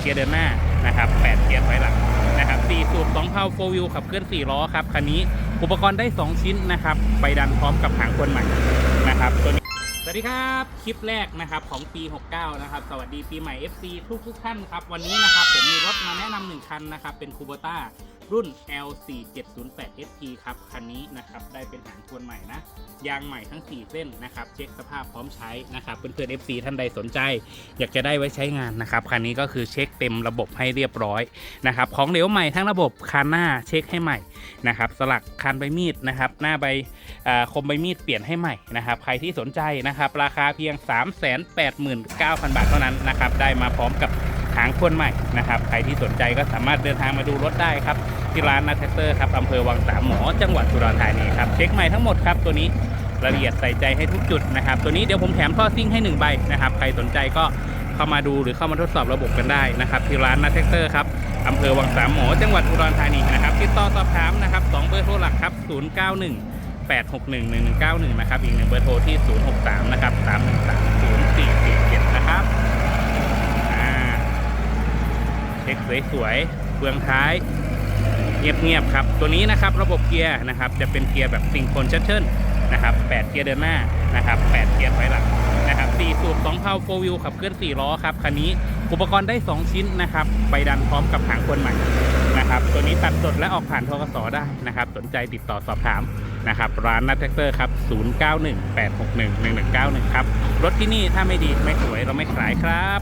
เกียร์เดินหน้านะครับ8เกียร์ถอยหลังนะครับ4สูบ2เพาโฟวิวขับเคลื่อน4ล้อครับคันนี้อุปกรณ์ได้ 2 ชิ้นนะครับไปดันพร้อมกับหางคนใหม่นะครับตัวนี้สวัสดีครับคลิปแรกนะครับของปี 69 นะครับ สวัสดีปีใหม่ FC ทุกทุกๆท่านครับ วันนี้นะครับผมมีรถมาแนะนำหนึ่งคันนะครับเป็นคูเบต้า รุ่น L4708SP ครับ คันนี้นะครับได้เป็นหางทวนใหม่นะ ยางใหม่ทั้ง 4 เส้นนะครับ เช็คสภาพพร้อมใช้นะครับ เพื่อนๆ FC ท่านใดสนใจ อยากจะได้ไว้ใช้งานนะครับ คันนี้ก็คือเช็คเต็มระบบให้เรียบร้อยนะครับ ของเหลวใหม่ทั้งระบบคันหน้าเช็คให้ใหม่นะครับ สลักคันใบมีดนะครับหน้าใบคมใบมีดเปลี่ยนให้ใหม่นะครับ ใครที่สนใจนะครับราคาเพียง 389,000 บาทเท่านั้นนะครับได้มาพร้อมกับ หางคนใหม่นะครับใครที่สนใจก็สามารถเดินทางมาดูรถได้ครับที่ร้านนาแท็กเตอร์ครับอำเภอวังสามหมอจังหวัดอุดรธานีครับเช็คใหม่ทั้งหมดครับตัวนี้ละเอียดใส่ใจให้ทุกจุดนะครับ ตัวนี้เดี๋ยวผมแถมท่อซิ่งให้หนึ่งใบนะครับ ใครสนใจก็เข้ามาดูหรือเข้ามาทดสอบระบบกันได้นะครับที่ร้านนาแท็กเตอร์ครับอำเภอวังสามหมอจังหวัดอุดรธานีนะครับติดต่อสอบถามนะครับสองเบอร์โทรหลักครับ 091 8611191 นะครับ อีกหนึ่งเบอร์โทรที่ 063 นะครับ 3130447 นะครับอ่า เช็คสวยๆเบื้องท้าย เงียบๆครับ ตัวนี้นะครับระบบเกียร์นะครับจะเป็นเกียร์แบบซิงโครนชัตเชิลนะครับ8เกียร์เดินหน้านะครับ8เกียร์ถอยหลังนะครับ4สูบ2เพาโฟวิวขับเคลื่อน4ล้อครับคันนี้อุปกรณ์ได้ 2 ชิ้นนะครับไปดันพร้อมกับหางคนใหม่นะครับตัวนี้ตัดสดและออกผ่านทกสได้นะครับ สนใจติดต่อสอบถามนะครับร้านนัทแท็กเตอร์ครับ 0918611191 ครับ รถที่นี่ถ้าไม่ดีไม่สวยเราไม่ขายครับ